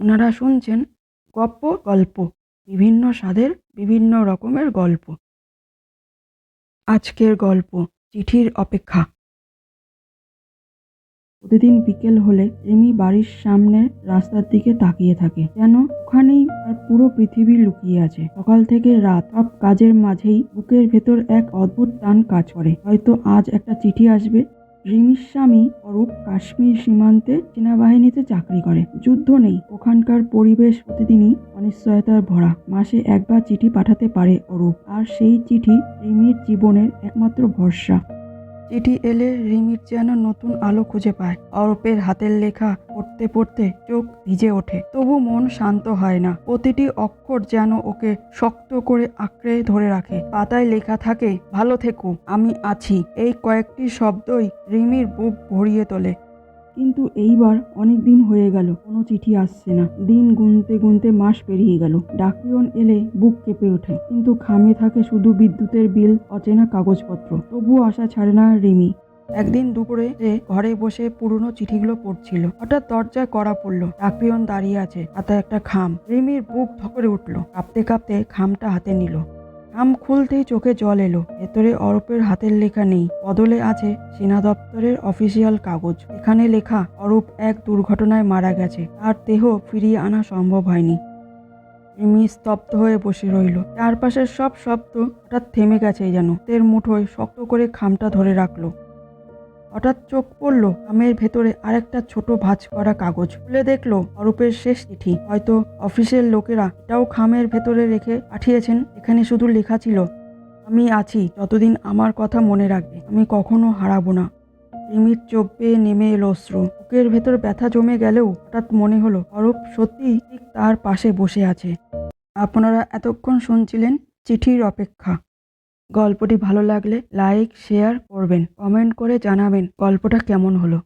আপনারা শুনছেন গপ্প, গল্প, বিভিন্ন স্বাদের বিভিন্ন রকমের গল্প। আজকের গল্প, চিঠির অপেক্ষা। প্রতিদিন বিকেল হলে এমি বাড়ির সামনে রাস্তার দিকে তাকিয়ে থাকে। যেন ওখানেই তার পুরো পৃথিবী লুকিয়ে আছে। সকাল থেকে রাত সব কাজের মাঝেই বুকের ভেতর এক অদ্ভুত টান কাজ করে। হয়তো আজ একটা চিঠি আসবে রিমির স্বামী অরূপ কাশ্মীর সীমান্তে সেনাবাহিনীতে চাকরি করে। যুদ্ধ নেই। ওখানকার পরিবেশ প্রতিদিনই অনিশ্চয়তার ভরা। মাসে একবার চিঠি পাঠাতে পারে অরূপ। আর সেই চিঠি রিমির জীবনের একমাত্র ভরসা। চিঠি এলে রিমির যেন নতুন আলো খুঁজে পায়। অরূপের হাতের লেখা পড়তে পড়তে চোখ ভিজে ওঠে। তবু মন শান্ত হয় না। প্রতিটি অক্ষর যেন ওকে শক্ত করে আঁকড়ে ধরে রাখে। পাতায় লেখা থাকে, ভালো থেকো, আমি আছি। এই কয়েকটি শব্দই রিমির বুক ভরিয়ে তোলে। কিন্তু এইবার অনেক দিন হয়ে গেল, কোনো চিঠি আসছে না। দিন গুনতে গুনতে মাস পেরিয়ে গেল। ডাকিয়ন এলে বুক কেঁপে ওঠে। কিন্তু খামে থাকে শুধু বিদ্যুতের বিল, অচেনা কাগজপত্র। তবুও আশা ছাড়ে না রিমি। একদিন দুপুরে সে ঘরে বসে পুরনো চিঠিগুলো পড়ছিল। হঠাৎ দরজায় করা পড়ল। ডাকপিয়ন দাঁড়িয়ে আছে, হাতে একটা খাম রিমির বুক ধকরে উঠল। কাঁপতে কাঁপতে খামটা হাতে নিল। খাম খুলতেই চোখে জল এলো। ভেতরে অরূপের হাতের লেখা নেই। বদলে আছে সেনা দপ্তরের অফিসিয়াল কাগজ। এখানে লেখা, অরূপ এক দুর্ঘটনায় মারা গেছে। তার দেহ ফিরিয়ে আনা সম্ভব হয়নি। রিমি স্তব্ধ হয়ে বসে রইল। চারপাশের সব শব্দ হঠাৎ থেমে গেছে যেন। তের মুঠোয় শক্ত করে খামটা ধরে রাখল। হঠাৎ চোখ পড়ল খামের ভেতরে আরেকটা ছোট ভাঁজ করা কাগজ। খুলে দেখল অরূপের শেষ চিঠি। হয়তো অফিসের লোকেরা এটাও খামের ভেতরে রেখে পাঠিয়েছেন, এখানে শুধু লেখা ছিল, আমি আছি, যতদিন আমার কথা মনে রাখবে, আমি কখনো হারাবো না। রিমির চোখ বেয়ে নেমে এলো অশ্রু। বুকের ভেতর ব্যথা জমে গেলেও হঠাৎ মনে হলো অরূপ সত্যিই ঠিক তার পাশে বসে আছে। আপনারা এতক্ষণ শুনছিলেন চিঠির অপেক্ষা। গল্পটি ভালো লাগলে লাইক শেয়ার করবেন। কমেন্ট করে জানাবেন গল্পটা কেমন হলো।